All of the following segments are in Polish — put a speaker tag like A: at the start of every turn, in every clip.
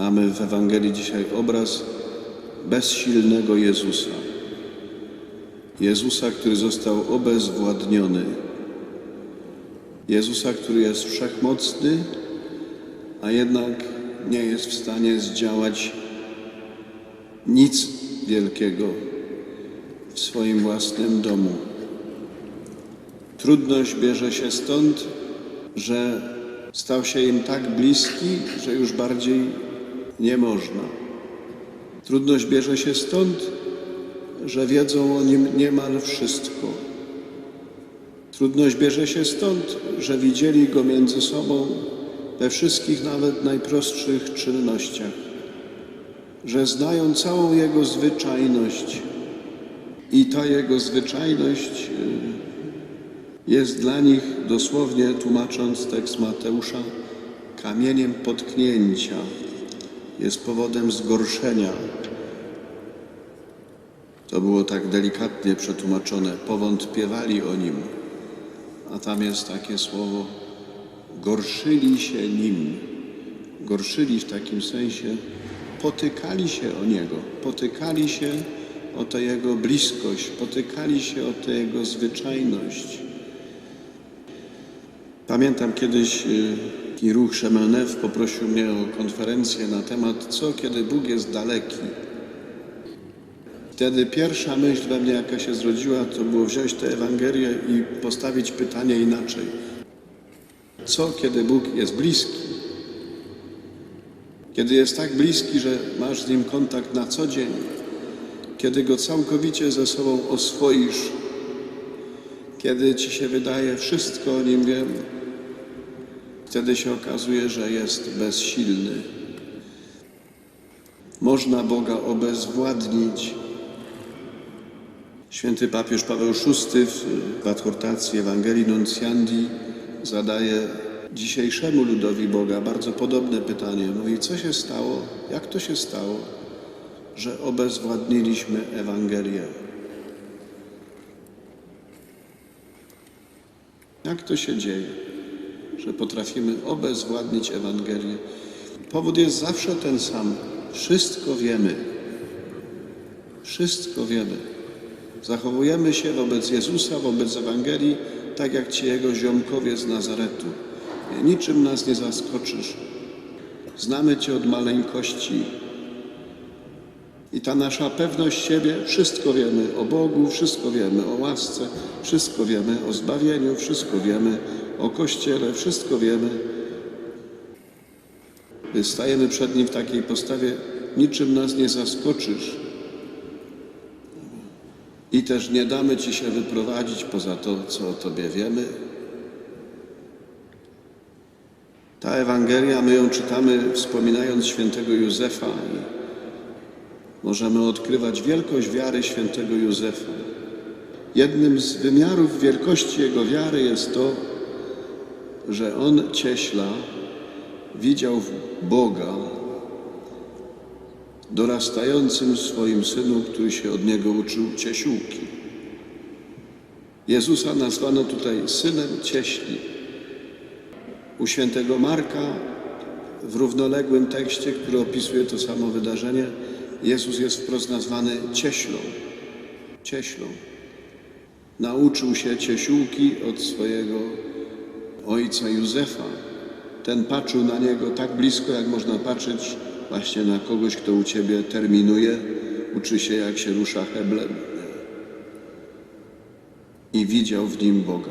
A: Mamy w Ewangelii dzisiaj obraz bezsilnego Jezusa. Jezusa, który został obezwładniony. Jezusa, który jest wszechmocny, a jednak nie jest w stanie zdziałać nic wielkiego w swoim własnym domu. Trudność bierze się stąd, że stał się im tak bliski, że już bardziej nie można. Trudność bierze się stąd, że wiedzą o nim niemal wszystko. Trudność bierze się stąd, że widzieli go między sobą we wszystkich, nawet najprostszych czynnościach, że znają całą jego zwyczajność i ta jego zwyczajność y, jest dla nich, dosłownie tłumacząc tekst Mateusza, kamieniem potknięcia, jest powodem zgorszenia. To było tak delikatnie przetłumaczone. Powątpiewali o nim, a tam jest takie słowo gorszyli się nim. Gorszyli w takim sensie, potykali się o niego, potykali się o tę jego bliskość, potykali się o tę jego zwyczajność. Pamiętam kiedyś y, taki ruch Szemelnew poprosił mnie o konferencję na temat co, kiedy Bóg jest daleki. Wtedy pierwsza myśl we mnie, jaka się zrodziła, to było wziąć tę Ewangelię i postawić pytanie inaczej. Co, kiedy Bóg jest bliski? Kiedy jest tak bliski, że masz z Nim kontakt na co dzień, kiedy Go całkowicie ze sobą oswoisz, kiedy Ci się wydaje, wszystko o Nim wiem, wtedy się okazuje, że jest bezsilny. Można Boga obezwładnić. Święty papież Paweł VI w adhortacji Ewangelii Nuncjandi zadaje dzisiejszemu ludowi Boga bardzo podobne pytanie. Mówi, co się stało, jak to się stało, że obezwładniliśmy Ewangelię? Jak to się dzieje, że potrafimy obezwładnić Ewangelię? Powód jest zawsze ten sam. Wszystko wiemy. Wszystko wiemy. Zachowujemy się wobec Jezusa, wobec Ewangelii, tak jak ci jego ziomkowie z Nazaretu. Niczym nas nie zaskoczysz. Znamy Cię od maleńkości. I ta nasza pewność siebie, wszystko wiemy o Bogu, wszystko wiemy o łasce, wszystko wiemy o zbawieniu, wszystko wiemy o Kościele, wszystko wiemy. Stajemy przed Nim w takiej postawie, niczym nas nie zaskoczysz. I też nie damy Ci się wyprowadzić poza to, co o Tobie wiemy. Ta Ewangelia, my ją czytamy wspominając świętego Józefa i możemy odkrywać wielkość wiary świętego Józefa. Jednym z wymiarów wielkości jego wiary jest to, że on cieśla widział w Boga dorastającym swoim synu, który się od niego uczył ciesiłki. Jezusa nazwano tutaj synem cieśli. U świętego Marka w równoległym tekście, który opisuje to samo wydarzenie, Jezus jest wprost nazwany cieślą. Cieślą. Nauczył się ciesiłki od swojego ojca Józefa. Ten patrzył na niego tak blisko, jak można patrzeć właśnie na kogoś, kto u ciebie terminuje, uczy się, jak się rusza heblem. I widział w nim Boga.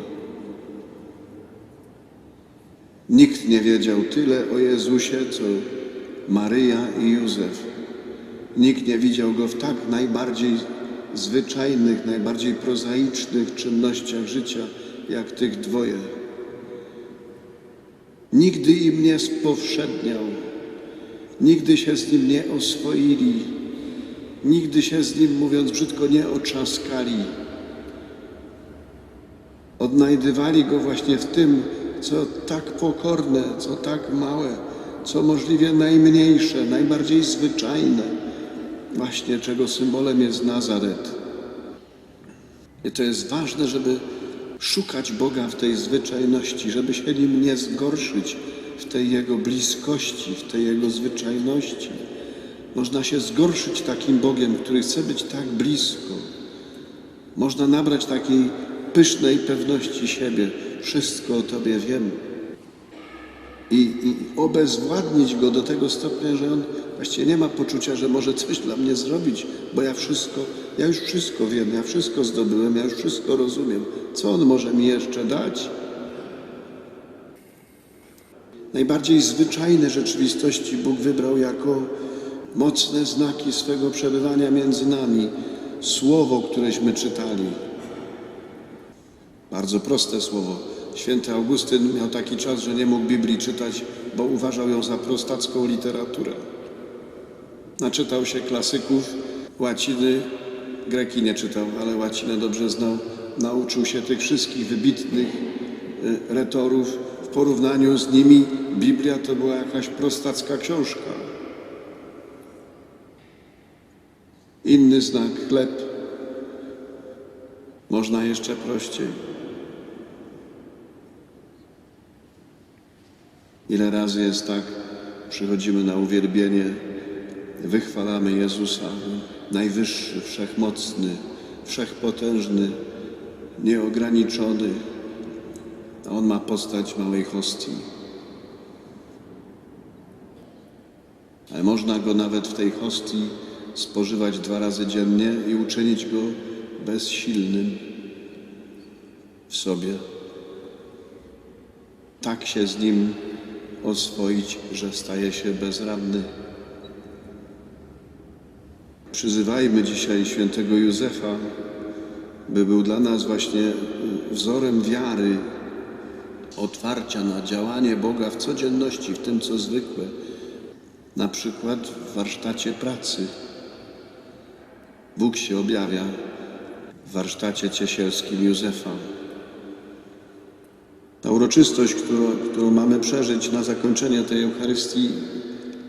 A: Nikt nie wiedział tyle o Jezusie, co Maryja i Józef. Nikt nie widział go w tak najbardziej zwyczajnych, najbardziej prozaicznych czynnościach życia, jak tych dwoje. Nigdy im nie spowszedniał, nigdy się z nim nie oswoili, nigdy się z nim, mówiąc brzydko, nie oczaskali. Odnajdywali go właśnie w tym, co tak pokorne, co tak małe, co możliwie najmniejsze, najbardziej zwyczajne, właśnie czego symbolem jest Nazaret. I to jest ważne, żeby szukać Boga w tej zwyczajności, żeby się nim nie zgorszyć, w tej Jego bliskości, w tej Jego zwyczajności. Można się zgorszyć takim Bogiem, który chce być tak blisko. Można nabrać takiej pysznej pewności siebie. Wszystko o Tobie wiem. I, I obezwładnić Go do tego stopnia, że On właściwie nie ma poczucia, że może coś dla mnie zrobić, bo ja wszystko, ja już wszystko wiem, ja wszystko zdobyłem, ja już wszystko rozumiem. Co On może mi jeszcze dać? Najbardziej zwyczajne rzeczywistości Bóg wybrał jako mocne znaki swego przebywania między nami. Słowo, któreśmy czytali. Bardzo proste słowo. Święty Augustyn miał taki czas, że nie mógł Biblii czytać, bo uważał ją za prostacką literaturę. Naczytał się klasyków łaciny, greki nie czytał, ale łacinę dobrze znał. Nauczył się tych wszystkich wybitnych y, retorów. W porównaniu z nimi Biblia to była jakaś prostacka książka. Inny znak, chleb. Można jeszcze prościej. Ile razy jest tak, przychodzimy na uwielbienie, wychwalamy Jezusa, najwyższy, wszechmocny, wszechpotężny, nieograniczony, a On ma postać małej hostii. Ale można Go nawet w tej hostii spożywać dwa razy dziennie i uczynić Go bezsilnym w sobie. Tak się z Nim oswoić, że staje się bezradny. Przyzywajmy dzisiaj świętego Józefa, by był dla nas właśnie wzorem wiary, otwarcia na działanie Boga w codzienności, w tym co zwykłe, na przykład w warsztacie pracy. Bóg się objawia w warsztacie ciesielskim Józefa. Ta uroczystość, którą, którą mamy przeżyć na zakończenie tej Eucharystii,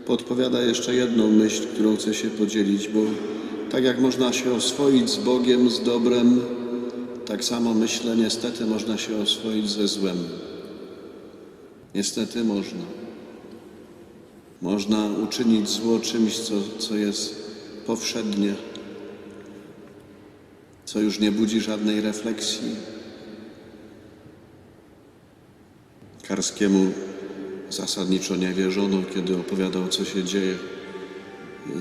A: podpowiada jeszcze jedną myśl, którą chcę się podzielić, bo tak jak można się oswoić z Bogiem, z dobrem, tak samo myślę, niestety można się oswoić ze złem. Niestety można. Można uczynić zło czymś, co, co jest powszednie, co już nie budzi żadnej refleksji. Karskiemu zasadniczo nie wierzono, kiedy opowiadał, co się dzieje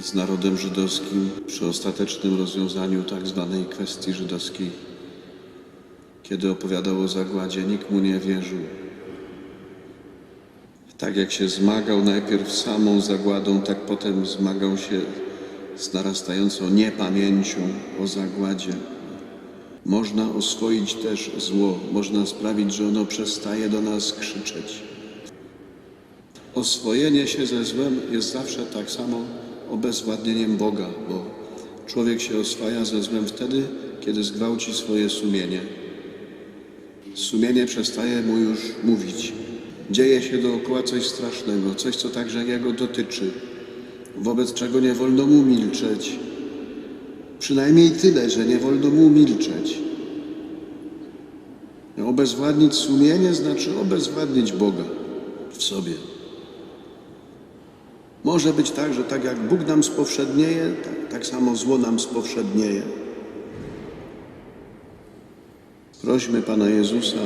A: z narodem żydowskim przy ostatecznym rozwiązaniu tak zwanej kwestii żydowskiej. Kiedy opowiadał o zagładzie, nikt mu nie wierzył. Tak jak się zmagał najpierw samą zagładą, tak potem zmagał się z narastającą niepamięcią o zagładzie. Można oswoić też zło, można sprawić, że ono przestaje do nas krzyczeć. Oswojenie się ze złem jest zawsze tak samo obezwładnieniem Boga, bo człowiek się oswaja ze złem wtedy, kiedy zgwałci swoje sumienie. Sumienie przestaje mu już mówić. Dzieje się dookoła coś strasznego, coś, co także jego dotyczy, wobec czego nie wolno mu milczeć. Przynajmniej tyle, że nie wolno mu milczeć. Obezwładnić sumienie znaczy obezwładnić Boga w sobie. Może być tak, że tak jak Bóg nam spowszednieje, tak, tak samo zło nam spowszednieje. Prośmy Pana Jezusa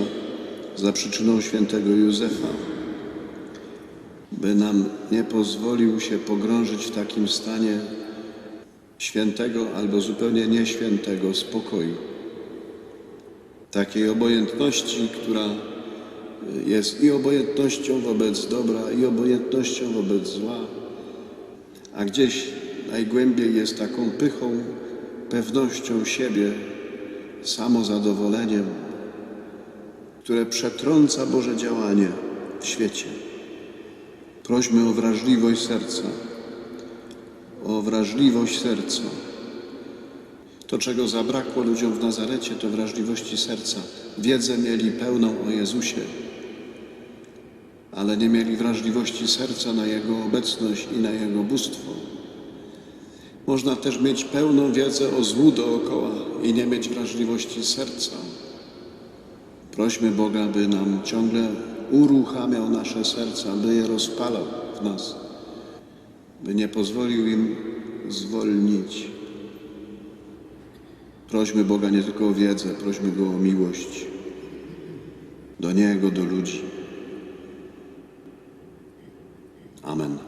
A: za przyczyną świętego Józefa, by nam nie pozwolił się pogrążyć w takim stanie świętego albo zupełnie nieświętego spokoju. Takiej obojętności, która jest i obojętnością wobec dobra, i obojętnością wobec zła, a gdzieś najgłębiej jest taką pychą, pewnością siebie, samozadowoleniem, które przetrąca Boże działanie w świecie. Prośmy o wrażliwość serca, o wrażliwość serca. To, czego zabrakło ludziom w Nazarecie, to wrażliwości serca. Wiedzę mieli pełną o Jezusie, ale nie mieli wrażliwości serca na Jego obecność i na Jego bóstwo. Można też mieć pełną wiedzę o złu dookoła i nie mieć wrażliwości serca. Prośmy Boga, by nam ciągle uruchamiał nasze serca, by je rozpalał w nas, by nie pozwolił im zwolnić. Prośmy Boga nie tylko o wiedzę, prośmy Go o miłość do Niego, do ludzi. Amen.